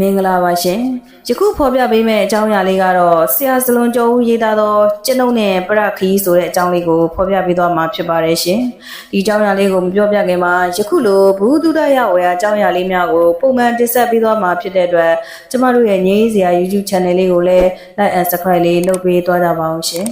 မင်္ဂလာပါရှင်ယခုဖော်ပြပေးမယ့်အကြောင်းအရာလေးကတော့ဆရာစလွန်ကျော်ဦးရေးသားသောကျွန်ုပ်နဲ့ပရခီးဆိုတဲ့အကြောင်းလေးကိုဖော်ပြပေးသွားမှာဖြစ်ပါတယ်ရှင်ဒီအကြောင်းအရာလေးကိုမပြောပြခင်မှာယခုလိုဘူးတုဒရဝေယအကြောင်းအရာလေးများကိုပုံမှန်တင်ဆက်ပေးသွားမှာဖြစ်တဲ့အတွက်ကျမတို့ရဲ့ငြိမ်းစရာ YouTube channel လေးကိုလည်း like and subscribe လေးလုပ်ပေးသွားကြပါအောင်ရှင်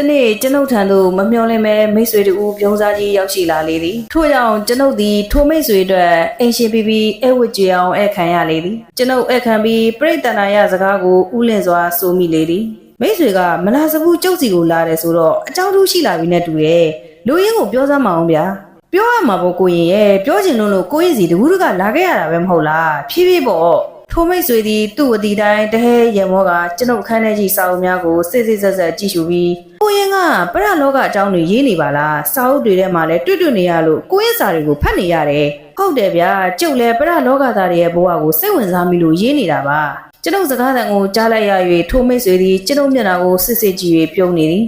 တနေ့ကျွန်ုပ်ထံသို့မမျှော်လင့်ပဲမိတ်ဆွေတူပြုံးစားကြီးရောက်ရှိလာလေသည်ထို့ကြောင့်ကျွန်ုပ်သည်ထိုမိတ်ဆွေအတွက်အင်ရှင်ပီပီအဲဝစ်ကြအောင်ဧခံရလေသည်ကျွန်ုပ်ဧခံပြီးပြိတ္တနာယစကားကိုဥလင်စွာဆိုမိလေသည်မိတ်ဆွေကမလာစဘူးကျုပ်စီကိုလာတယ်ဆိုတော့အကြောင်းထူးရှိလာပြီနဲ့တူရဲ့လူရင်းကိုပြောစမ်းမအောင်ဗျာပြောရမှာပေါ့ကိုရင်ရဲ့ပြောချင်လို့လို့ကိုရင်စီတကူးတကလာခဲ့ရတာပဲမဟုတ်လားဖြည်းဖြည်းပေါ့ထိုမိတ်ဆွေသည်သူ့အတီတိုင်းတဟဲရမောကကျွန်ုပ်ခန်းထဲကြီးစာအုပ်များကိုစစ်စစ်ဆက်ဆက်ကြည့်ရှုပြီး ကိုရင်ကပရလောကအကြောင်းတွေရေးနေပါလားစာအုပ်တွေထဲမှာလည်းတွေ့တွေ့နေရလို့ကိုရင်စာတွေကိုဖတ်နေရတယ်ဟုတ်တယ်ဗျာကျုပ်လည်းပရလောကသားတွေရဲ့ဘဝကိုစိတ်ဝင်စားမိလို့ရေးနေတာပါကျွန်ုပ်စကားသံကိုကြားလိုက်ရ၍ထိုမိတ်ဆွေသည်ကျွန်ုပ်မျက်နှာကိုစစ်စစ်ကြည့်၍ပြုံးနေသည်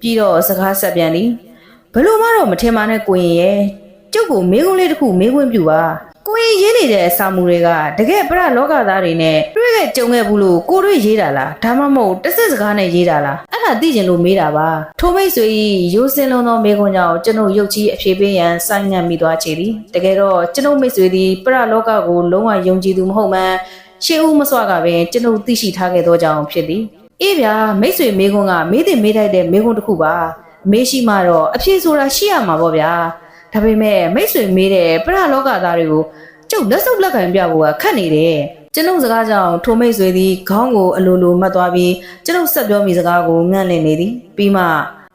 ပြီးတော့စကားဆက်ပြန်သည်ဘလို့မှတော့မထင်ပါနဲ့ကိုရင်ရဲ့ကျုပ်ကိုမေးခွန်းလေးတစ်ခုမေးခွန်းပြပါ ကိုရင်ရေးနေတဲ့အစာမှုတွေကတကယ်ပရလောကသားတွေနဲ့တွေ့ခဲ့ကြုံခဲ့ဘူးလို့ကိုတွေ့ရေးတာလားဒါမှမဟုတ်တစ်စစ်စကားနဲ့ရေးတာလားအဲ့ဒါသိကျင်လို့မေးတာပါထိုမိတ်ဆွေကြီးရိုးစင်းလုံးသောမေးခွန်းကြောင့်ကျွန်ုပ်ရုပ်ကြီးအဖြေပေးရန်စိုင်းငံ့မိသွားချေသည်တကယ်တော့ကျွန်ုပ်မိတ်ဆွေသည်ပရလောကကိုလုံးဝယုံကြည်သူမဟုတ်မှန်းရှေးဦးမစွာကပင်ကျွန်ုပ်သိရှိထားခဲ့သောကြောင့်ဖြစ်သည်အေးဗျာမိတ်ဆွေမေးခွန်းကမေးတင်မေးထိုက်တဲ့မေးခွန်းတစ်ခုပါမေးရှိမှတော့အဖြေဆိုတာရှိရမှာပေါ့ဗျာ ဒါပေမဲ့မိတ်ဆွေမေးတဲ့ပရလောကသားတွေကိုကျုပ်လက်စုပ်လက်ခံပြဖို့ကခက်နေတယ်ကျွန်ုပ်စကားကြောင့်ထိုမိတ်ဆွေသည်ခေါင်းကိုအလိုလိုမှတ်သွားပြီးကျွန်ုပ်ဆက်ပြောမိစကားကိုငန့်လင့်နေသည်ပြီးမှ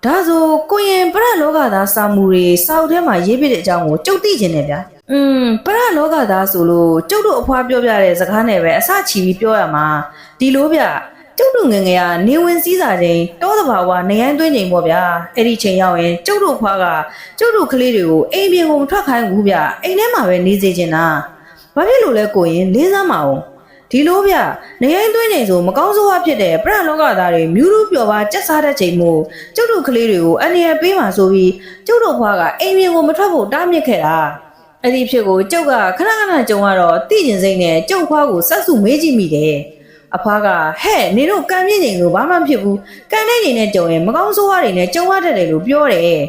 ဒါဆိုကိုရင်ပရလောကသားစာမှုတွေစာအုပ်ထဲမှာရေးပြတဲ့အကြောင်းကိုကျုပ်သိကျင်တယ်ဗျာอืมပရလောကသားဆိုလို့ကျုပ်တို့အဖွားပြောပြတဲ့စကားနဲ့ပဲအစချီပြီးပြောရမှာဒီလိုဗျ ကျုပ်တို့ငယ်ငယ်ကနေဝင်စည်းစာချိန်တောသဘာဝနေရိုင်းသွင်းချိန်ပေါ့ဗျာအဲ့ဒီချိန်ရောက်ရင်ကျုပ်တို့ဖွားကကျုပ်တို့ကလေးတွေကိုအိမ်ပြင်ကိုမထွက်ခိုင်းဘူးဗျအိမ်ထဲမှာပဲနေစေချင်တာဘာဖြစ်လို့လဲကိုရင်လေးစားမအောင်ဒီလိုဗျနေရိုင်းသွင်းချိန်ဆိုမကောင်းဆိုးဝါဖြစ်တဲ့ပြရလောကသားတွေမြူးလူပျော်ပါကြက်စားတဲ့ချိန်မို့ကျုပ်တို့ကလေးတွေကိုအန္တရာယ်ပေးမှဆိုပြီးကျုပ်တို့ဖွားကအိမ်ပြင်ကိုမထွက်ဖို့တားမြစ်ခဲ့တာအဲ့ဒီဖြစ်ကိုကျုပ်ကခဏခဏကြုံရတော့တိကျင်စိမ့်နဲ့ကျုပ်ဖွားကိုဆက်စုမေးကြည့်မိတယ် အဖွားကဟဲ့နေတို့ကံပြင်းချိန်လို့ဘာမှမဖြစ်ဘူးကံတဲ့ချိန်နဲ့ကြုံရင်မကောင်းဆိုးဝါးတွေနဲ့ကြုံရတတ်တယ်လို့ပြောတယ်အဲ့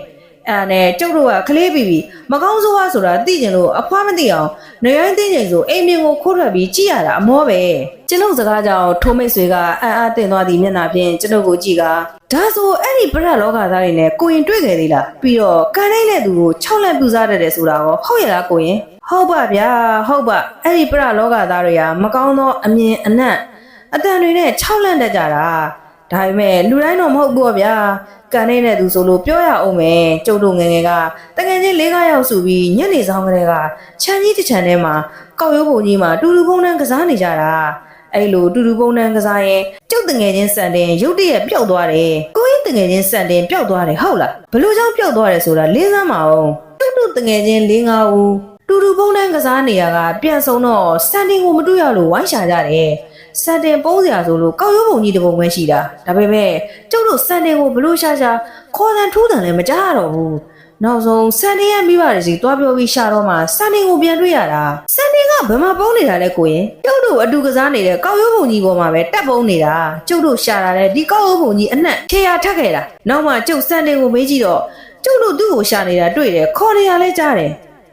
ဒါနဲ့ကျုပ်တို့ကကလေးပြီးပြီးမကောင်းဆိုးဝါးဆိုတာသိကျင်လို့အဖွားမသိအောင်နေရိုင်းသိချိန်ဆိုအိမ်မြင်ကိုခိုးထွက်ပြီးကြည့်ရတာအမောပဲကျွန်ုပ်စကားကြောင့်ထိုးမိတ်ဆွေကအံ့အားတင်သွားသည့်မျက်နှာဖြင့်ကျွန်ုပ်ကိုကြည့်ကဒါဆိုအဲ့ဒီပရလောကသားတွေနဲ့ကိုရင်တွေ့ခဲ့သေးလားပြီးတော့ကံတိုင်းတဲ့သူကို၆လန့်ပြူစားတတ်တယ်ဆိုတာရောဟုတ်ရလားကိုရင်ဟုတ်ပါဗျာဟုတ်ပါအဲ့ဒီပရလောကသားတွေကမကောင်းသောအမြင်အနံ့ အတန်တွေနဲ့6လန့်တက်ကြတာဒါပေမဲ့လူတိုင်းတော့မဟုတ်ဘူးပေါ့ဗျာကန်နေတဲ့သူဆိုလို့ပြောရအောင်မယ်ကျုပ်တို့ငယ်ငယ်ကတကယ်ချင်းလေးကားရောက်စုပြီးညနေဆောင်ကလေးကခြံကြီးတစ်ခြံထဲမှာကောက်ရိုးပုံကြီးမှာတူတူပုံနှံကစားနေကြတာအဲ့လိုတူတူပုံနှံကစားရင်ကျုပ်တငယ်ချင်းစံတင်ရုတ်တရက်ပျောက်သွားတယ်ကိုင်းတငယ်ချင်းစံတင်ပျောက်သွားတယ်ဟုတ်လားဘလို့ကြောင့်ပျောက်သွားတယ်ဆိုတာလေးစားမအောင်ကျုပ်တို့တငယ်ချင်း၄၅ဦးတူတူပုံနှံကစားနေရကပြန်ဆုံးတော့စံတင်ကိုမတွေ့ရလို့ဝိုင်းရှာကြတယ် စံတင်ပုံးစရာဆိုလို့ကောက်ရိုးပုံကြီးတစ်ပုံပဲရှိတာဒါပေမဲ့ကျုပ်တို့စံတင်ကိုဘလို့ရှာရှာခေါ်တန်ထိုးတန်လည်းမကြားရတော့ဘူးနောက်ဆုံးစန်တင်ရဲ့မိဘတွေစီတွားပြောပြီးရှာတော့မှစန်တင်ကိုပြန်တွေ့ရတာစန်တင်ကဘယ်မှာပုံးနေတာလဲကိုရင်ကျုပ်တို့အတူကစားနေတဲ့ကောက်ရိုးပုံကြီးပေါ်မှာပဲတက်ပုံးနေတာကျုပ်တို့ရှာတာလေဒီကောက်ရိုးပုံကြီးအနှံ့ခြေရာထက်ခဲ့တာနောက်မှကျုပ်စန်တင်ကိုမေးကြည့်တော့ကျုပ်တို့သူ့ကိုရှာနေတာတွေ့တယ်ခေါ်နေရလဲကြားတယ်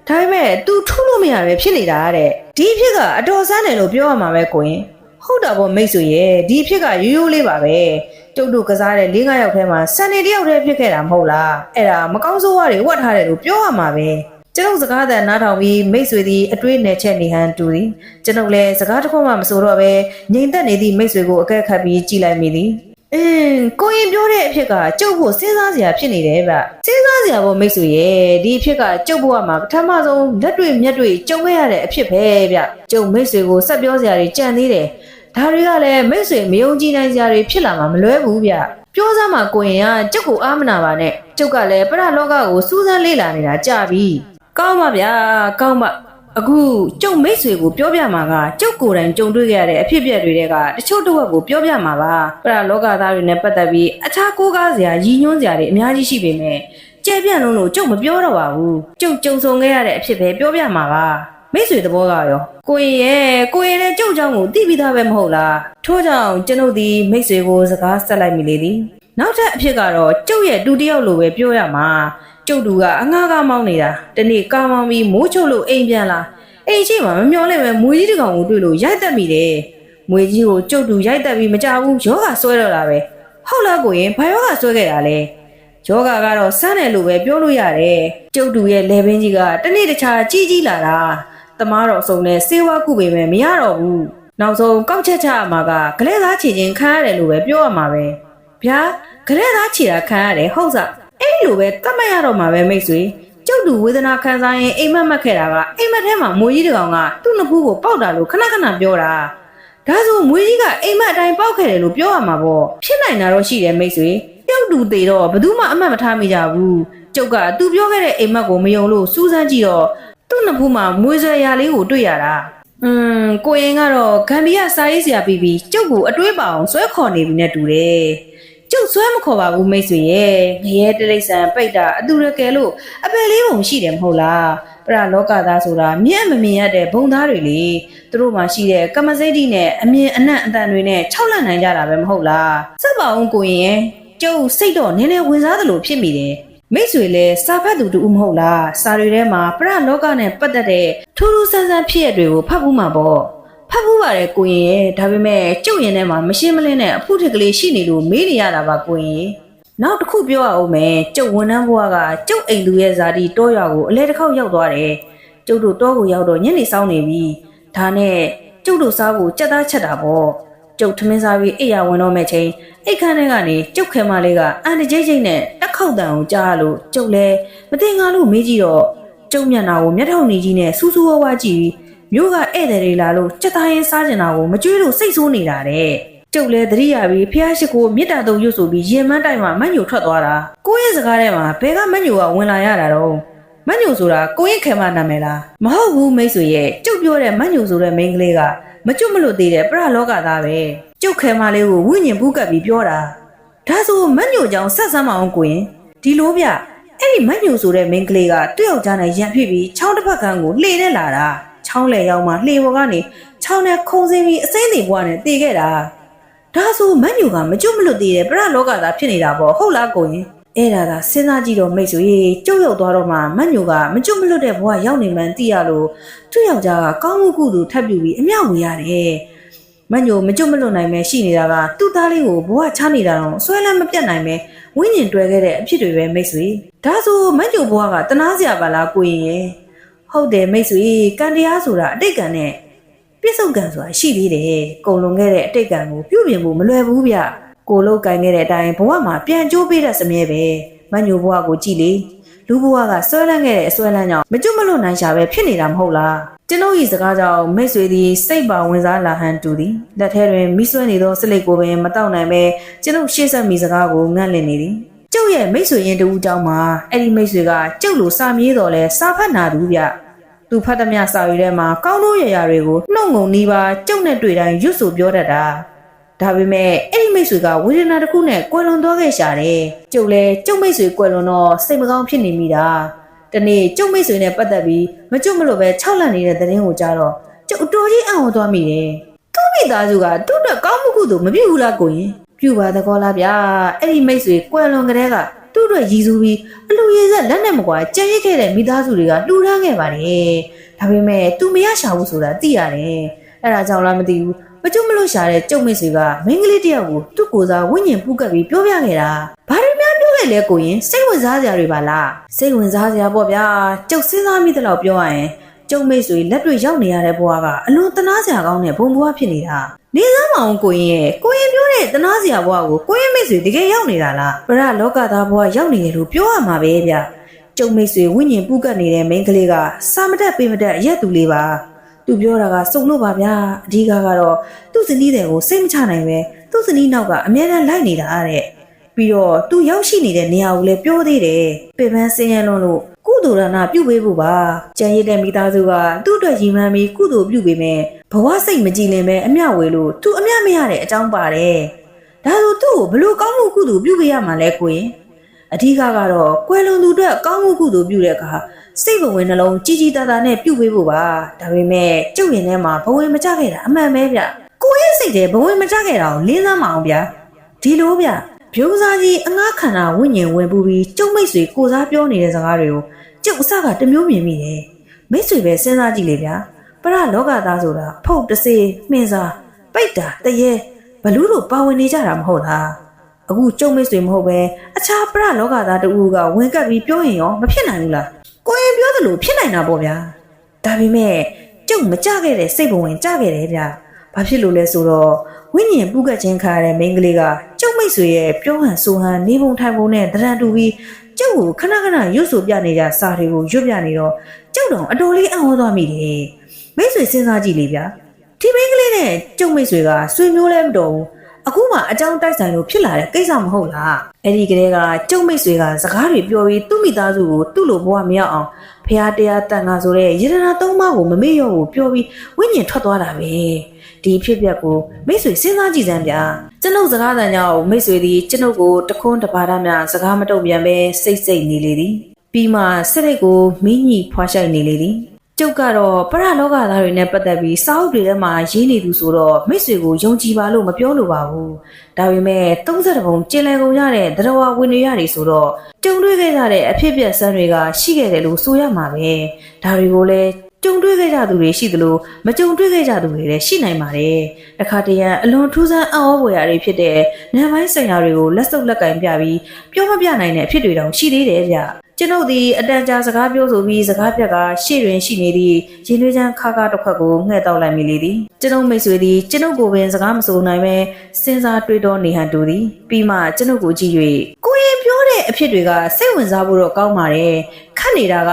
ဒါပေမဲ့ तू ထုလို့မရပဲဖြစ်နေတာတဲ့ဒီအဖြစ်ကအတော်ဆန်းတယ်လို့ပြောရမှာပဲကိုရင် ဟုတ်တာပေါ့မိတ်ဆွေရဲ့ဒီအဖြစ်ကရိုးရိုးလေးပါပဲကျုပ်တို့ကစားတဲ့၄၅ယောက်ထဲမှာစံနေတယောက်တည်းဖြစ်ခဲ့တာမဟုတ်လားအဲ့ဒါမကောင်းဆိုးဝါးတွေဝတ်ထားတယ်လို့ပြောရမှာပဲကျွန်ုပ်စကားသံနားထောင်ပြီးမိတ်ဆွေသည်အတွေးနယ်ချက်နေဟန်တူသည်ကျွန်ုပ်လည်းစကားတစ်ခွန်းမှမဆိုတော့ပဲငြိမ်သက်နေသည့်မိတ်ဆွေကိုအကဲခတ်ပြီးကြည်လိုက်မိသည် အင်းကိုရင်ပြောတဲ့အဖြစ်ကကျုပ်ဖို့စဉ်းစားစရာဖြစ်နေတယ်ဗျစဉ်းစားစရာပေါ့မိတ်ဆွေရဲ့ဒီအဖြစ်ကကျုပ်ဘဝမှာပထမဆုံးလက်တွေ့မျက်တွေ့ကြုံခဲ့ရတဲ့အဖြစ်ပဲဗျကျုပ်မိတ်ဆွေကိုဆက်ပြောစရာတွေကြံသေးတယ်ဒါတွေကလည်းမိတ်ဆွေမယုံကြည်နိုင်စရာတွေဖြစ်လာမှာမလွဲဘူးဗျပြောစမ်းမှာကိုရင်ကကျုပ်ကိုအားမနာပါနဲ့ကျုပ်ကလည်းပရလောကကိုစူးစမ်းလေ့လာနေတာကြာပြီကောင်းပါဗျာကောင်းပါ အခုကျုပ်မိတ်ဆွေကိုပြောပြမှာကကျုပ်ကိုယ်တိုင်ကြုံတွေ့ခဲ့ရတဲ့အဖြစ်အပျက်တွေကတချို့တစ်ဝက်ကိုပြောပြမှာပါပရလောကသားတွေနဲ့ပတ်သက်ပြီးအခြားကိုးကားစရာရည်ညွှန်းစရာတွေအများကြီးရှိပေမဲ့ကျဲပြန့်လုံးလို့ကျုပ်မပြောတော့ပါဘူးကျုပ်ကြုံဆုံခဲ့ရတဲ့အဖြစ်ပဲပြောပြမှာပါမိတ်ဆွေသဘောကရောကိုရင်ရဲ့ကိုရင်လည်းကြုတ်ကြောင်းကိုသိပြီးသားပဲမဟုတ်လားထို့ကြောင့်ကျွန်ုပ်ဒီမိတ်ဆွေကိုစကားဆက်လိုက်မိလေသည်နောက်ထပ်အဖြစ်ကတော့ကျုပ်ရဲ့တူတယောက်လိုပဲပြောရမှာ ကျုပ်တူကအငှားကားမောင်းနေတာတနေ့ကားမောင်းပြီးမိုးချုပ်လို့အိမ်ပြန်လာအိမ်ရှိမှမမျောလဲပဲမွေကြီးတစ်ကောင်ကိုတွေ့လို့ရိုက်တက်မိတယ်မွေကြီးကိုကျုပ်တူရိုက်တက်ပြီးမကြဘူးယောဂဆွဲတော့တာပဲဟုတ်လားကိုရင်ဘာယောဂဆွဲခဲ့တာလဲယောဂကတော့စမ်းတယ်လို့ပဲပြောလို့ရတယ်ကျုပ်တူရဲ့လေဘင်းကြီးကတစ်နေ့တစ်ခြားကြီးကြီးလာတာတမားတော်အစုံနဲ့စေဝါကုပေမဲ့မရတော့ဘူးနောက်ဆုံးကောက်ချက်ချအမှာကဂလဲသားချီချင်းခံရတယ်လို့ပဲပြောရမှာပဲဗျာဂလဲသားချီတာခံရတယ်ဟုတ်စား အဲ့လိုပဲတတ်မတ်ရတော့မှာပဲမိတ်ဆွေကျုပ်တူဝေဒနာခံစားရင်အိမ်မက်မက်ခဲ့တာကအိမ်မက်ထဲမှာမွေကြီးတစ်ကောင်ကသူ့နှစ်ဖူးကိုပေါက်တာလို့ခဏခဏပြောတာဒါဆိုမွေကြီးကအိမ်မက်အတိုင်းပေါက်ခဲ့တယ်လို့ပြောရမှာပေါ့ဖြစ်နိုင်တာတော့ရှိတယ်မိတ်ဆွေပြုတ်တူသေးတော့ဘယ်သူမှအမှတ်မထားမိကြဘူးကျုပ်ကသူပြောခဲ့တဲ့အိမ်မက်ကိုမယုံလို့စူးစမ်းကြည့်တော့သူ့နှစ်ဖူးမှာမွေးဆွဲရာလေးကိုတွေ့ရတာอืมကိုရင်ကတော့ဂမ်ဘီယာစာရေးဆရာပြီးပြီးကျုပ်ကိုအတွေးပါအောင်ဆွဲခေါ်နေပြီနဲ့တူတယ် ကျုပ်ဆွဲမခေါ်ပါဘူးမိတ်ဆွေရဲ့ငရဲတရိษံပိတ်တာအတူရကယ်လို့အပယ်လေးပုံရှိတယ်မဟုတ်လားပရလောကသားဆိုတာမြင့်မမြင်ရတဲ့ဘုံသားတွေလေသူတို့မှရှိတဲ့ကမ္မစိတ်တိနဲ့အမြင်အနံ့အတန်တွေနဲ့ခြောက်လန့်နိုင်ကြတာပဲမဟုတ်လားစက်ပါအောင်ကိုရင်ရဲ့ကျုပ်စိတ်တော့နည်းနည်းဝင်စားသလိုဖြစ်မိတယ်မိတ်ဆွေလည်းစာဖတ်သူတူမဟုတ်လားစာတွေထဲမှာပရလောကနဲ့ပတ်သက်တဲ့ထူးထူးဆန်းဆန်းဖြစ်ရတွေကိုဖတ်ဘူးမှာပေါ့ဖ တ်ဘူးပါတယ်ကိုရင်ရဲ့ဒါပေမဲ့ကျုပ်ရင်ထဲမှာမရှင်းမလင်းတဲ့အဖို့ထစ်ကလေးရှိနေလို့မေးနေရတာပါကိုရင်နောက်တစ်ခုပြောရအောင်မယ်ကျုပ်ဝန်ထမ်းဘွားကကျုပ်အိမ်သူရဲ့ဇာတိတောရွာကိုအလဲတစ်ခေါက်ရောက်သွားတယ်ကျုပ်တို့တောကိုရောက်တော့ညနေဆောင်နေပြီဒါနဲ့ကျုပ်တို့စားဖို့ကြက်သားချက်တာပေါ့ကျုပ်ထမင်းစားပြီးအိပ်ရဝင်တော့မဲ့ချိန်အိတ်ခမ်းထဲကနေကျုပ်ခဲမလေးကအန်တကြိတ်ကြိတ်နဲ့တက်ခေါက်တန်ကိုကြားရလို့ကျုပ်လဲမတင်ငါလို့မေးကြည့်တော့ကျုပ်မျက်နှာကိုမျက်ထောင်နေကြီးနဲ့စူးစူးဝါးဝါးကြည့်ပြီး မြို့ကဧည့်သည်တွေလာလို့စက်သားရင်စားကျင်တာကိုမကြွေးလို့စိတ်ဆိုးနေတာတဲ့ကျုပ်လဲသတိရပြီးဖះရှိခိုးမေတ္တာတုံရွတ်ဆိုပြီးရင်မန်းတိုင်မှာမညိုထွက်သွားတာကိုယ့်ရဲ့စကားထဲမှာဘဲကမညိုကဝင်လာရတာတော့မညိုဆိုတာကိုယ့်ရဲ့ခဲမနာမည်လားမဟုတ်ဘူးမိတ်ဆွေရဲ့ကျုပ်ပြောတဲ့မညိုဆိုတဲ့မိန်းကလေးကမကျွတ်မလွတ်သေးတဲ့ပရလောကသားပဲကျုပ်ခဲမလေးကိုဝိညာဉ်ပူးကပ်ပြီးပြောတာဒါဆိုမတ်ညိုကြောင့်ဆက်ဆမ်းမအောင်ကိုရင်ဒီလိုဗျအဲ့ဒီမတ်ညိုဆိုတဲ့မိန်းကလေးကသူ့ယောက်ျားနဲ့ရန်ဖြစ်ပြီးချောင်းတစ်ဖက်ကန်းကိုလှေနဲ့လာတာ ချောင်းလေရောက်မှလှေပေါ်ကနေချောင်းနဲ့ခုံစင်းပြီးအစိမ့်တွေဘွားနဲ့တေခဲ့တာဒါဆိုမတ်ညိုကမကျွတ်မလွတ်သေးတဲ့ပရလောကသားဖြစ်နေတာပေါ့ဟုတ်လားကိုရင်အဲ့ဒါကစဉ်းစားကြည့်တော့မိတ်ဆွေကျုပ်ရောက်သွားတော့မှမတ်ညိုကမကျွတ်မလွတ်တဲ့ဘဝရောက်နေမှန်းသိရလို့သူ့ယောက်ျားကကောင်းမှုကုသိုလ်ထပ်ပြပြီးအမြောက်ဝေရတယ်မညိုမကြွမလွတ်နိုင်ပဲရှိနေတာကသူ့သားလေးကိုဘဝချနေတာတော့ဆွဲလန်းမပြတ်နိုင်ပဲဝိညာဉ်တွဲခဲ့တဲ့အဖြစ်တွေပဲမိတ်ဆွေဒါဆိုမညိုဘဝကတနာစရာပါလားကိုရင်ရဲ့ ဟုတ်တယ်မိတ်ဆွေကံတရားဆိုတာအတိတ်ကံနဲ့ပြစ္ဆုတ်ကံဆိုတာရှိသေးတယ်ကုံလွန်ခဲ့တဲ့အတိတ်ကံကိုပြုပြင်ဖို့မလွယ်ဘူးဗျကိုလုတ်ကင်ခဲ့တဲ့အတိုင်းဘဝမှာပြန်ကြိုးပေးတဲ့စမြဲပဲမညိုဘဝကိုကြည်လေလူဘဝကဆွဲလန်းခဲ့တဲ့အဆွဲလန်းကြောင့်မကြွမလွတ်နိုင်ရှာပဲဖြစ်နေတာမဟုတ်လားကျွန်ုပ်၏စကားကြောင့်မိတ်ဆွေသည်စိတ်ပါဝင်စားလာဟန်တူသည်လက်ထဲတွင်မိဆွဲနေသောစလိတ်ကိုပင်မတောက်နိုင်ပဲကျွန်ုပ်ရှေ့ဆက်မိစကားကိုငန့်လင့်နေသည်ကျုပ်ရဲ့မိတ်ဆွေရင်တူအကြောင်းမှာအဲ့ဒီမိတ်ဆွေကကျုပ်လိုစာမြေးတော်လဲစာဖတ်နာသူဗျ သူဖတ်သမျှစာရွေထဲမှာကောင်းတို့ရရာတွေကိုနှုတ်ငုံနီးပါကျုပ်နဲ့တွေ့တိုင်းရွတ်ဆိုပြောတတ်တာဒါပေမဲ့အဲ့ဒီမိတ်ဆွေကဝေဒနာတစ်ခုနဲ့ကွယ်လွန်သွားခဲ့ရှာတယ်ကျုပ်လဲကျုပ်မိတ်ဆွေကွယ်လွန်တော့စိတ်မကောင်းဖြစ်နေမိတာတနေ့ကျုပ်မိတ်ဆွေနဲ့ပတ်သက်ပြီးမကြွမလို့ပဲ၆လန့်နေတဲ့သတင်းကိုကြားတော့ကျုပ်အတော်ကြီးအံ့ဩသွားမိတယ်။သူ့မိသားစုကသူ့အတွက်ကောင်းမှုကုသိုလ်မပြုဘူးလားကိုရင်ပြုပါသကောလားဗျာအဲ့ဒီမိတ်ဆွေကွယ်လွန်ကလေးကသူ့ အတွက်ရည်စူးပြီးအလူရည်ဆက်လက်နဲ့မကွာကြံရစ်ခဲ့တဲ့မိသားစုတွေကလှူဒန်းခဲ့ပါတယ်။ဒါပေမဲ့သူမရရှာဘူးဆိုတာသိရတယ်။အဲ့ဒါကြောင့်လားမသိဘူးမကြွမလို့ရှာတဲ့ကျုပ်မိတ်ဆွေကမိန်းကလေးတစ်ယောက်ကိုသူ့ကိုယ်စားဝိညာဉ်ပူးကပ်ပြီးပြောပြခဲ့တာ။ဘာတွေများပြောခဲ့လဲကိုရင်စိတ်ဝင်စားစရာတွေပါလား။စိတ်ဝင်စားစရာပေါ့ဗျာ။ကျုပ်စဉ်းစားမိသလောက်ပြောရရင် ကျုပ်မိတ်ဆွေလက်တွေ့ရောက်နေရတဲ့ဘဝကအလွန်တနာစရာကောင်းတဲ့ဘုံဘဝဖြစ်နေတာ။နေသားမအောင်ကိုရင်ရဲ့ကိုရင်ပြောတဲ့တနာစရာဘဝကိုကိုရင်မိတ်ဆွေတကယ်ရောက်နေတာလား။ပရလောကသားဘဝရောက်နေတယ်လို့ပြောရမှာပဲဗျ။ကျုပ်မိတ်ဆွေဝိညာဉ်ပူးကပ်နေတဲ့မိန်းကလေးကစာမတက်ပေမတက်ရက်သူလေးပါ။သူပြောတာကစုံလို့ပါဗျာအဓိကကတော့သူ့ဇနီးတွေကိုစိတ်မချနိုင်ပဲသူ့ဇနီးနောက်ကအမြဲတမ်းလိုက်နေတာတဲ့ပြီးတော့သူရောက်ရှိနေတဲ့နေရာကိုလည်းပြောသေးတယ်ပေပန်းစင်းရလွန်းလို့ ကုသိုလ်ဒါနပြုပေးဖို့ပါကြံရည်တဲ့မိသားစုကသူ့အတွက်ရည်မှန်းပြီးကုသိုလ်ပြုပေးမယ်ဘဝစိတ်မကြည်လင်ပဲအမျှဝေလို့သူအမျှမရတဲ့အကြောင်းပါတယ်ဒါဆိုသူ့ကိုဘလို့ကောင်းမှုကုသိုလ်ပြုပေးရမှာလဲကိုရင်အဓိကကတော့ကွယ်လွန်သူအတွက်ကောင်းမှုကုသိုလ်ပြုတဲ့အခါစိတ်ဘဝင်နှလုံးကြီးကြီးသားသားနဲ့ပြုတ်ပေးဖို့ပါဒါပေမဲ့ကျုပ်ရင်ထဲမှာဘဝင်မကြခဲ့တာအမှန်ပဲဗျကိုရဲ့စိတ်ထဲဘဝင်မကြခဲ့တာကိုလင်းစားမအောင်ဗျာဒီလိုဗျ ဗျိုးစားကြီးအငှားခန္ဓာဝိညာဉ်ဝင်ပူပြီးကျုပ်မိတ်ဆွေကိုစားပြောနေတဲ့စကားတွေကိုကျုပ်အစကတစ်မျိုးမြင်မိတယ်မိတ်ဆွေပဲစဉ်းစားကြည့်လေဗျာပရလောကသားဆိုတာဖုတ်တစေမှင်စားပိတ်တာတရေဘလူးတို့ပါဝင်နေကြတာမဟုတ်လားအခုကျုံမိတ်ဆွေမဟုတ်ပဲအခြားပရလောကသားတူကဝင်ကပ်ပြီးပြောရင်ရောမဖြစ်နိုင်ဘူးလားကိုရင်ပြောသလိုဖြစ်နိုင်တာပေါ့ဗျာဒါပေမဲ့ကျုံမကြခဲ့တဲ့စိတ်ဘဝင်ကြခဲ့တယ်ဗျာဘာဖြစ်လို့လဲဆိုတော့ဝိညာဉ်ပုကတ်ချင်းခါရတဲ့မိန်းကလေးက ကျုံမိတ်ဆွေရဲ့ပြောဟန်ဆိုဟန်နေပုံထိုင်ပုံနဲ့တရံတူပြီးကျုပ်ကိုခဏခဏရွတ်ဆိုပြနေကြစာတွေကိုရွတ်ပြနေတော့ကျုပ်တော့အတော်လေးအံ့ဩသွားမိတယ်မိတ်ဆွေစဉ်းစားကြည့်လေဗျာဒီမိန်းကလေးနဲ့ကျုံမိတ်ဆွေကဆွေမျိုးလဲမတော်ဘူးအခုမှအကြောင်းတိုက်ဆိုင်လို့ဖြစ်လာတဲ့ကိစ္စမဟုတ်လားအဲ့ဒီကလေးကကျုံမိတ်ဆွေကစကားတွေပြောပြီးသူ့မိသားစုကိုသူ့လိုဘဝမရောက်အောင်ဖះတရားတန်ခါဆိုတဲ့ယေရနာသုံးပါးကိုမမေ့ရောဘူးပြောပြီးဝိညာဉ်ထွက်သွားတာပဲ ဒီဖြစ်ပျက်ကိုမိတ်ဆွေစဉ်းစားကြည့်စမ်းဗျာကျွန်ုပ်စကားတန်ကြောင့်မိတ်ဆွေသည်ကျွန်ုပ်ကိုတခွန်းတပါးသားများစကားမတုံ့ပြန်ပဲစိတ်စိတ်နေလေသည်ပြီးမှစရိတ်ကိုမင်းကြီးဖွာရှိုက်နေလေသည်ကျုပ်ကတော့ပရလောကသားတွေနဲ့ပတ်သက်ပြီးစာအုပ်တွေထဲမှာရေးနေသူဆိုတော့မိတ်ဆွေကိုယုံကြည်ပါလို့မပြောလိုပါဘူး။ဒါပေမဲ့30ပုံကျင်လည်ကုန်ရတဲ့သရဝဝင်တွေရတယ်ဆိုတော့ကြုံတွေ့ခဲ့ကြတဲ့အဖြစ်အပျက်ဆန်းတွေကရှိခဲ့တယ်လို့ဆိုရမှာပဲ။ဒါတွေကိုလည်း ကြုံတွေ့ခဲ့ကြသူတွေရှိသလိုမကြုံတွေ့ခဲ့ကြသူတွေလည်းရှိနိုင်ပါတယ်။တစ်ခါတရံအလွန်ထူးဆန်းအံ့ဩဖွယ်ရာတွေဖြစ်တဲ့နံပိုင်းဆိုင်ရာတွေကိုလက်စုပ်လက်ကင်ပြပြီးပြောမပြနိုင်တဲ့အဖြစ်တွေတောင်ရှိသေးတယ်ဗျ။ကျွန်ုပ်သည်အတန်ကြာစကားပြောဆိုပြီးစကားပြက်ကရှေ့တွင်ရှိနေသည့်ရင်သွေးချမ်းခါခါတစ်ခွက်ကိုငှဲ့တောက်လိုက်မိလေသည်ကျွန်ုပ်မိတ်ဆွေသည်ကျွန်ုပ်ကိုပင်စကားမဆိုနိုင်ပဲစဉ်းစားတွေးတောနေဟန်တူသည်ပြီးမှကျွန်ုပ်ကိုကြည့်၍ကိုရင်ပြောတဲ့အဖြစ်တွေကစိတ်ဝင်စားဖို့တော့ကောင်းပါတယ်ခ တ်နေတာက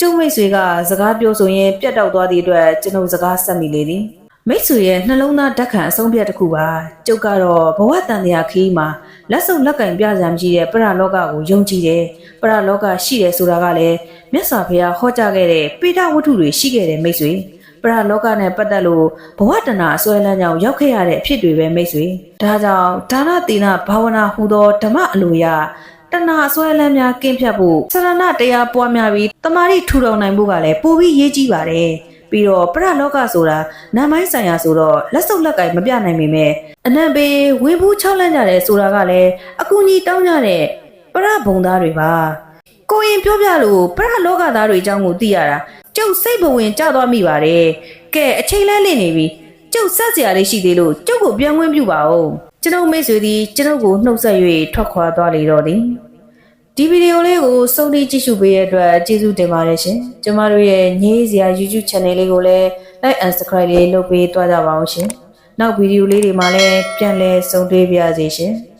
ကျုံမိတ်ဆွေကစကားပြောဆိုရင်ပြတ်တောက်သွားသည့်အတွက်ကျွန်ုပ်စကားဆက်မိလေသည်မိတ်ဆွေရဲ့နှလုံးသားဓာတ်ခံအဆုံးဖြတ်တစ်ခုပါကျုပ်ကတော့ဘဝတန်တရားခီးမှာလက်စုပ်လက်ကင်ပြစရာမရှိတဲ့ပရလောကကိုယုံကြည်တယ်ပရလောကရှိတယ်ဆိုတာကလည်းမြတ်စွာဘုရားဟောကြားခဲ့တဲ့ပေဒဝတ္ထုတွေရှိခဲ့တဲ့မိတ်ဆွေပရလောကနဲ့ပတ်သက်လို့ဘဝတနာအစွဲလန်းကြောင့်ရောက်ခဲ့ရတဲ့အဖြစ်တွေပဲမိတ်ဆွေဒါကြောင့်ဒါနသီလဘာဝနာဟူသောဓမ္မအလိုရ တဏှာအစွဲလန်းများကင်းဖြတ်ဖို့စရဏတရားပွားများပြီးတမာတိထူထောင်နိုင်ဖို့ကလည်းပိုပြီးရေးကြီးပါတယ်ပြီးတော့ပရလောကဆိုတာနာမိုင်းဆိုင်ရာဆိုတော့လက်စုပ်လက်ကင်မပြနိုင်ပေမဲ့အနံပေဝင်းဘူးချောက်လန့်ကြတယ်ဆိုတာကလည်းအကူကြီးတောင်းကြတဲ့ပရဘုံသားတွေပါကိုရင်ပြောပြလို့ပရလောကသားတွေအကြောင်းကိုသိရတာကျုပ်စိတ်ဘဝင်ကြသွားမိပါတယ်ကဲအချိန်လဲလင့်နေပြီကျုပ်ဆက်စရာလေးရှိသေးလို့ကျုပ်ကိုပြန်ခွင့်ပြုပါဦး ကျွန်ုပ်မိတ်ဆွေသည်ကျွန်ုပ်ကိုနှုတ်ဆက်၍ထွက်ခွာသွားလေတော့သည်ဒီဗီဒီယိုလေးကိုစုံထိကြည့်ရှုပေးတဲ့အတွက်ကျေးဇူးတင်ပါတယ်ရှင်။ကျမတို့ရဲ့ညေးစရာ YouTube Channel လေးကိုလည်း Like and Subscribe လေးလုပ်ပေးသွားကြပါအောင်ရှင်။နောက်ဗီဒီယိုလေးတွေမှာလည်းပြန်လည်ဆုံတွေ့ပါရစေရှင်။